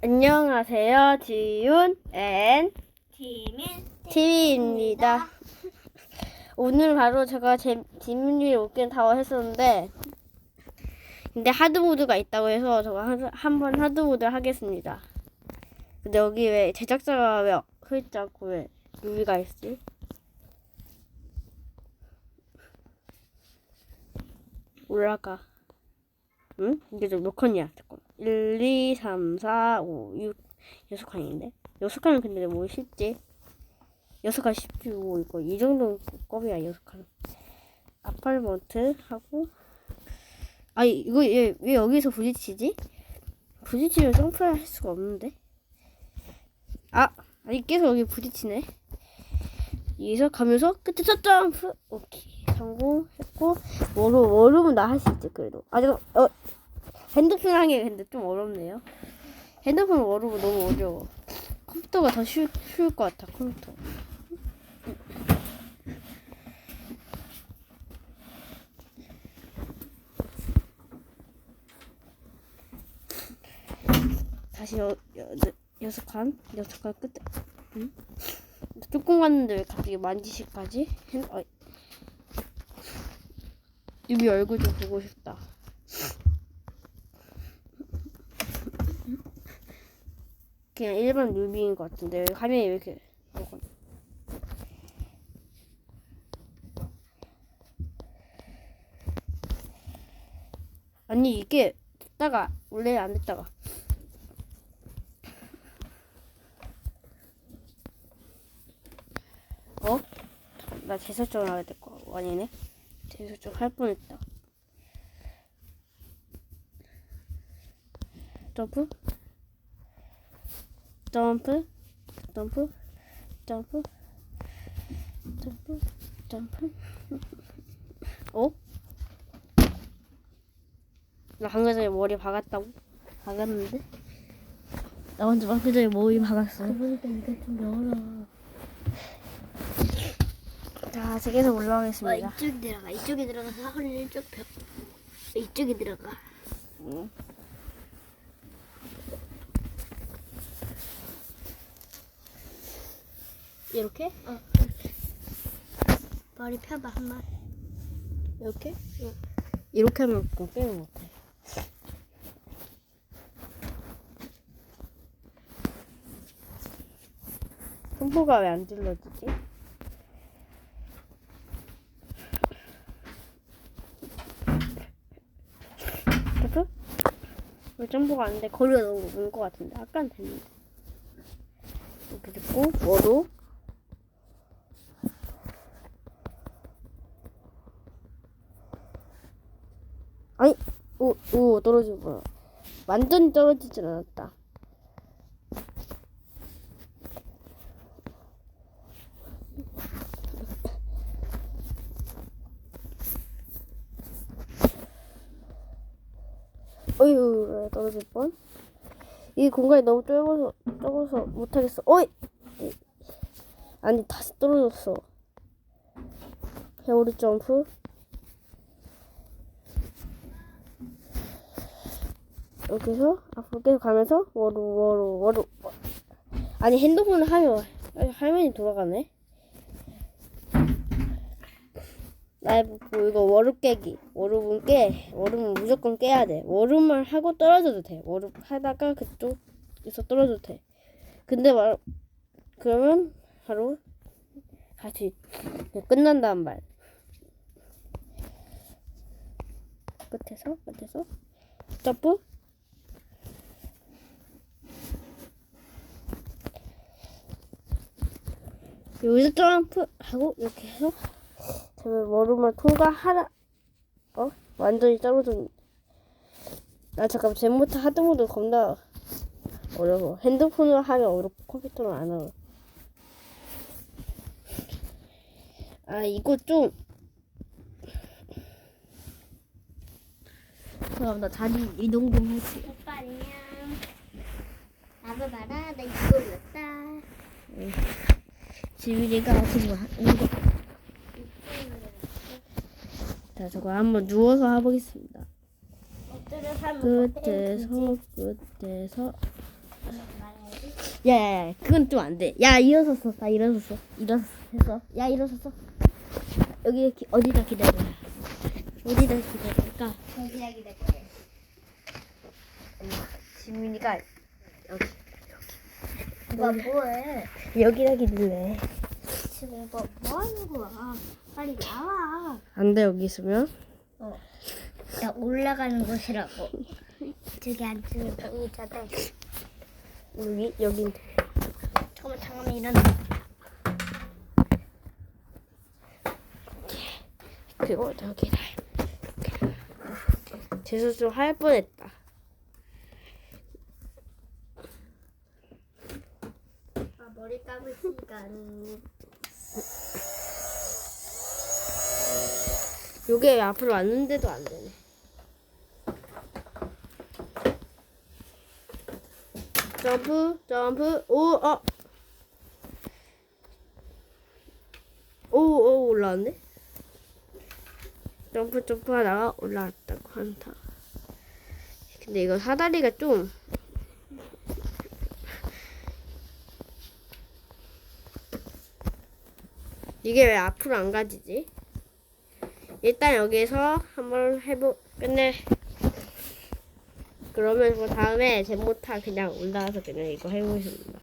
안녕하세요. 지윤 앤 팀인 티비입니다. 오늘 바로 제가 재, 재민이를 웃긴 타워 했었는데 근데 하드모드가 있다고 해서 제가 한번 하드모드 하겠습니다. 근데 여기 왜 제작자가 왜 흐릿지 않고 왜 루비가 있지? 올라가. 응? 이게 좀몇 칸이야? 잠깐. 1, 2, 3, 4, 5, 6, 6칸인데? 6칸은 근데 뭐 쉽지? 6칸 쉽지, 뭐, 이거. 이 정도 껌이야, 6칸. 아팔먼트 하고. 아, 이거 얘, 왜 여기서 부딪히지? 부딪히면 점프를 할 수가 없는데? 아! 아니, 계속 여기 부딪히네. 여기서 가면서 끝에서 점프! 오케이. 성공했고, 워룸, 워룸은 나 할 수 있지, 그래도. 아, 잠깐, 어, 핸드폰 하기 근데 좀 어렵네요. 핸드폰 워룸은 너무 어려워. 컴퓨터가 더 쉬울, 쉬울 것 같아, 컴퓨터. 다시 여, 여, 여섯 칸? 여섯 칸 끝에. 응? 뚜껑 갔는데 왜 갑자기 만지시까지? 핸, 어, 유비 얼굴 좀 보고 싶다. 그냥 일반 유비인 것 같은데 왜 화면이 왜 이렇게 아니 이게 됐다가 원래 안 됐다가. 어? 나 재설정을 하게 될거 아니네? 재설정 할 뻔했다. 점프 점프 점프 점프 점프 점프 어? 나 방금 전에 머리 박았다고? 박았는데? 나 먼저 방금 전에 머리 박았어 그러니까 이거 좀 열어. 자, 제 계속 와 올라가겠습니다 이쪽에 들어가. 이쪽에 들어가서 허리 이쪽 벽. 이쪽에 들어가. 응. 이렇게? 어. 머리 펴봐 한 번. 이렇게? 이렇게 하면 꼭 빼는 것 같아. 손보가 왜 안 질러지지? 점프? 왜 점프가 안 돼? 거리가 너무 먼것 같은데. 아까는 됐는데. 이렇게 됐고, 워로. 아니, 오, 오, 거야. 완전히 떨어지진 않았다. 어휴, 떨어질 뻔. 이 공간이 너무 좁아서, 좁아서 못하겠어. 어이! 아니, 다시 떨어졌어. 회오리 점프. 여기서 앞으로 계속 가면서 워루 워루 워루. 아니 핸드폰을 하면 화면이 돌아가네. 나뭐 이거 워루 깨기. 워루는 깨. 워루는 무조건 깨야 돼. 워루만 하고 떨어져도 돼. 워루 하다가 그쪽에서 떨어져도 돼. 근데 말 그러면 바로 다시 끝난다는 말. 끝에서 끝에서. 점프 여기서 점프 하고 이렇게 해서 제발 머루만 통과하라 어? 완전히 떨어졌는데 아 잠깐 젠부터 하드모드 겁나 어려워 핸드폰으로 하면 어렵고 컴퓨터로 안 어려워 아 이거 좀 그럼 나 다리 이동 좀 할게 오빠 안녕. 나도 봐라. 나 이거 올렸다. 지민이가 와 이거 자 저거 한번 누워서 해보겠습니다 끝에서 끝에서 야 야 야 그건 좀 안 돼. 야 일어섰어. 나 일어섰어. 일어섰어. 야 일어섰어. 여기 기, 어디다 기다려? 어디다 기다릴까? 여기다 기다려. 지민이가 여기 오빠 뭐해? 여기다 기다래. 지금 오빠 뭐 하는 거야? 빨리 나와. 안 돼 여기 있으면. 어. 나 올라가는 곳이라고. 저기 앉으니까 의자다. 여기 여기 잠깐만 잠깐만 일어나. 그리고 저기다. 재수 좀 할 뻔했다. 아, 머리 감을 시간. 요게 왜 앞으로 왔는데도 안 되네. 점프, 점프, 오, 어. 오, 오, 올라왔네. 점프, 점프 하다가 올라왔다고 한다. 근데 이거 사다리가 좀. 이게 왜 앞으로 안 가지지? 일단 여기서 한번 해보 끝내 그러면 그 다음에 제모타 그냥 올라와서 그냥 이거 해보겠습니다